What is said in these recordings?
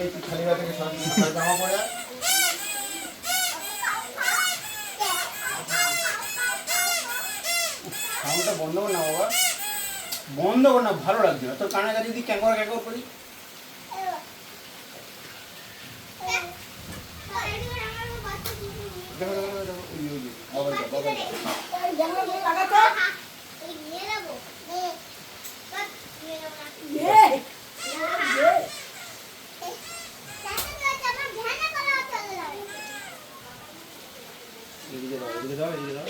এই খালি জামা পরে। সাউন্ডটা বন্ধ কর না বাবা। বন্ধ কর না ভালো লাগছে না। তোর কানে কাছে যদি ক্যাঙ্কর ক্যাঙ্কর করি। দেখো দেখো, দেখো ওই ওই বাবা বাবা যা এদিকে দাও এদিকে দাও এদিকে দাও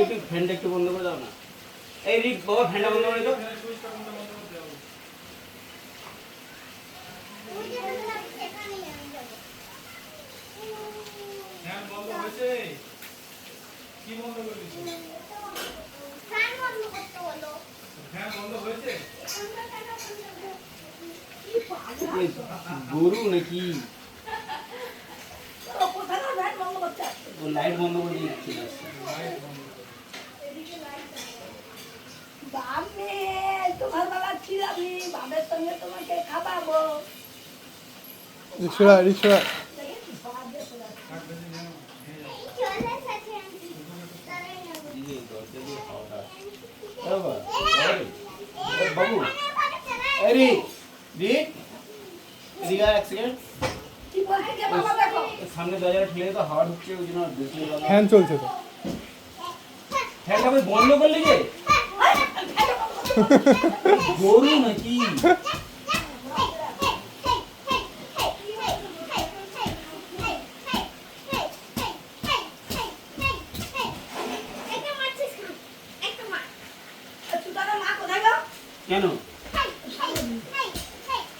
একটু ফ্যানটা একটু বন্ধ করে দাও না। এই রিক বাবা ফ্যানটা বন্ধ করে দাও। ফ্যান বন্ধ হয়েছে? কি বন্ধ করেছিস ফ্যান বন্ধ হয়েছে? গরু নাকি? ও লাইট বন্ধ করে চলে আসছে। তোমার বাবা ছিলামি বাবার সঙ্গে তোমাকে খাওয়াবো। হাওয়াটা এ বাবা। সামনে দরজাটা ঠেলে তো হাওয়া ঢুকছে ওই জন্য বেশি ফ্যান চলছে তো ফ্যানটা ভাই বন্ধ করলি যে গরু নাকি সুতরাং মা কোথায় গো কেন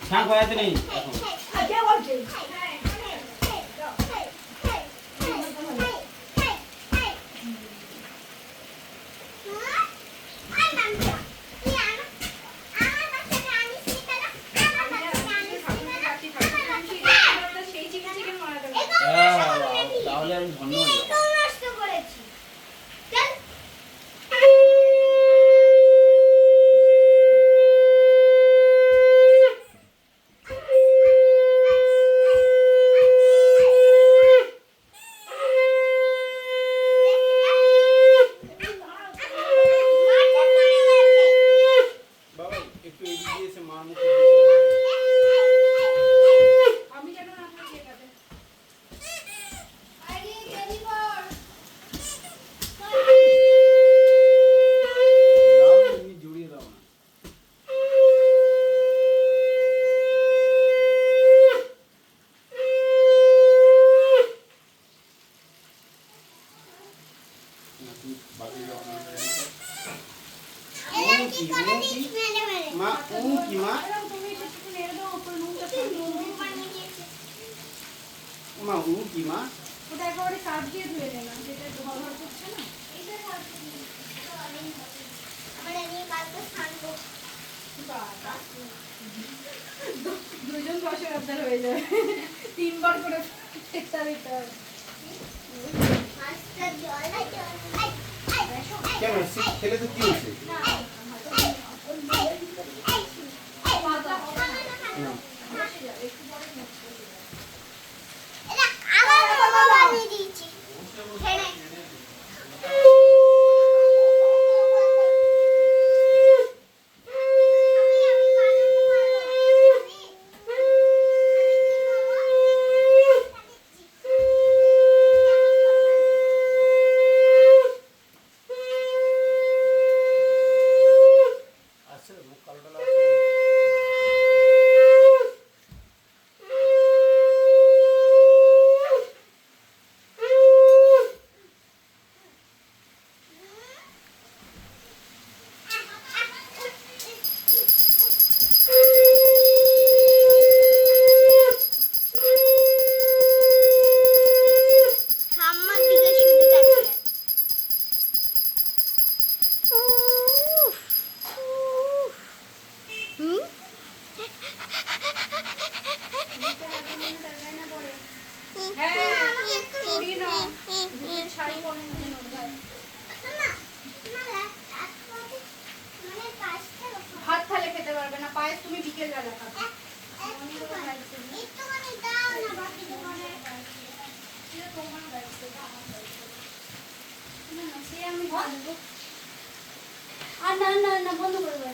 ছাঁক বাজাতে নেই এখন একটু এদিকে দিয়ে এসে কর। মা ও কি মা মা ও কি মা ওটা একেবারে কাঠ দিয়ে ধুয়ে দিলাম যেটা ধর ধর করছে না দুজন বসে আবদার হয়ে যাবে তিনবার করে চেষ্টা দিতে হবে কেন খেলে তো কি হয়েছে আর না না না বন্ধ করে